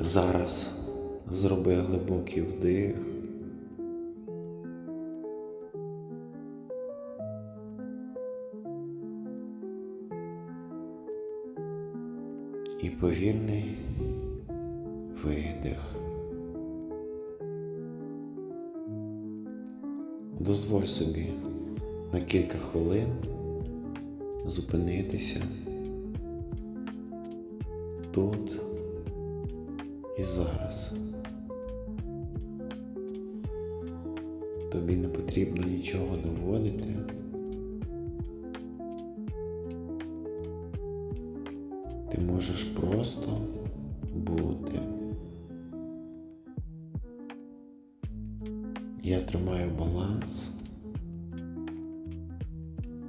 Зараз зроби глибокий вдих. І повільний видих. Дозволь собі на кілька хвилин зупинитися тут і зараз. Тобі не потрібно нічого доводити. Ти можеш просто бути. Я тримаю баланс,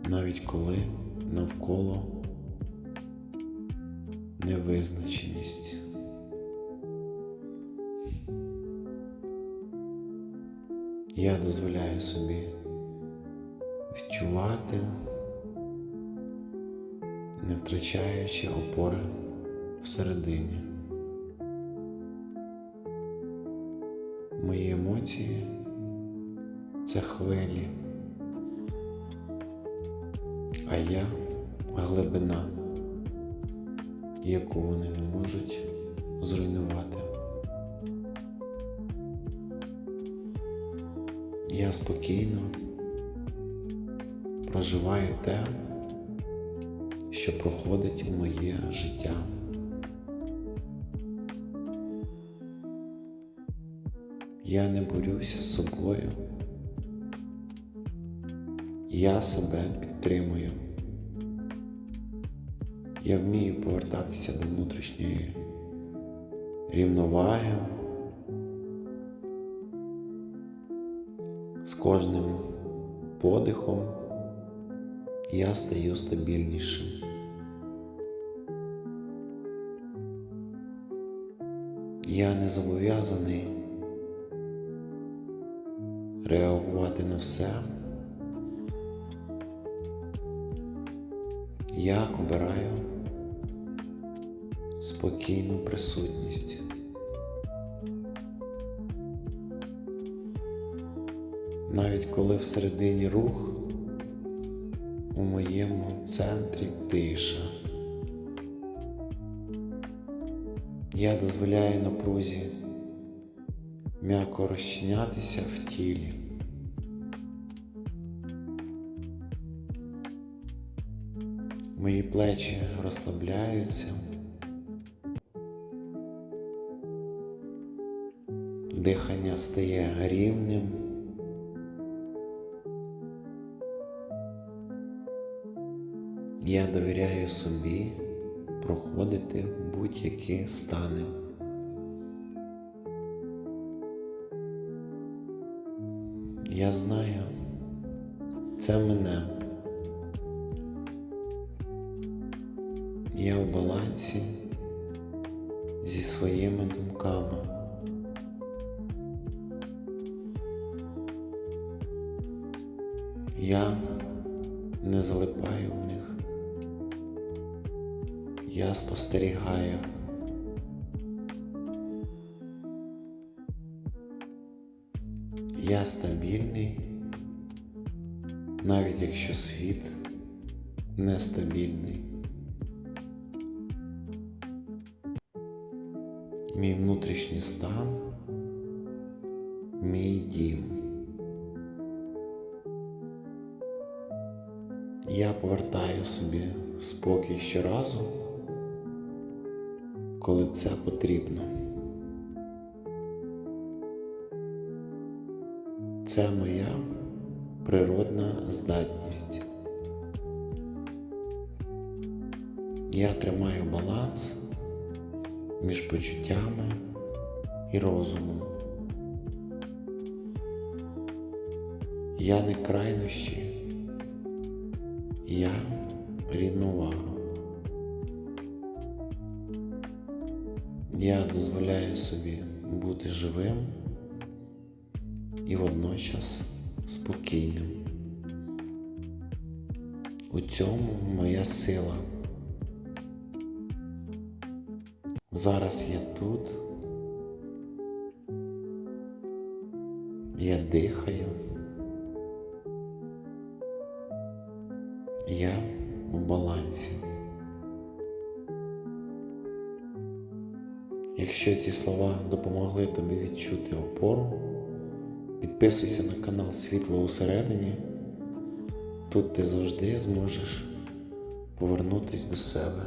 навіть коли навколо невизначеність. Я дозволяю собі відчувати, не втрачаючи опори всередині. Мої емоції це хвилі, а я глибина, яку вони не можуть зруйнувати. Я спокійно проживаю те, що проходить у моє життя. Я не борюся з собою. Я себе підтримую. Я вмію повертатися до внутрішньої рівноваги. З кожним подихом я стаю стабільнішим. Я не зобов'язаний реагувати на все. Я обираю спокійну присутність. Навіть коли всередині рух, у моєму центрі тиша. Я дозволяю напрузі м'яко розчинятися в тілі. Мої плечі розслабляються. Дихання стає рівним. Я довіряю собі проходити будь-які стани. Я знаю, це мене. Я в балансі зі своїми думками. Я не залипаю в них. Я спостерігаю. Я стабільний, навіть якщо світ нестабільний. Мій внутрішній стан, мій дім. Я повертаю собі спокій щоразу, коли це потрібно. Це моя природна здатність. Я тримаю баланс між почуттями і розумом. Я не крайнощі, я рівновага. Я дозволяю собі бути живим і водночас спокійним. У цьому моя сила. Зараз я тут. Я дихаю. Я в балансі. Якщо ці слова допомогли тобі відчути опору, підписуйся на канал Світло усередині. Тут ти завжди зможеш повернутися до себе.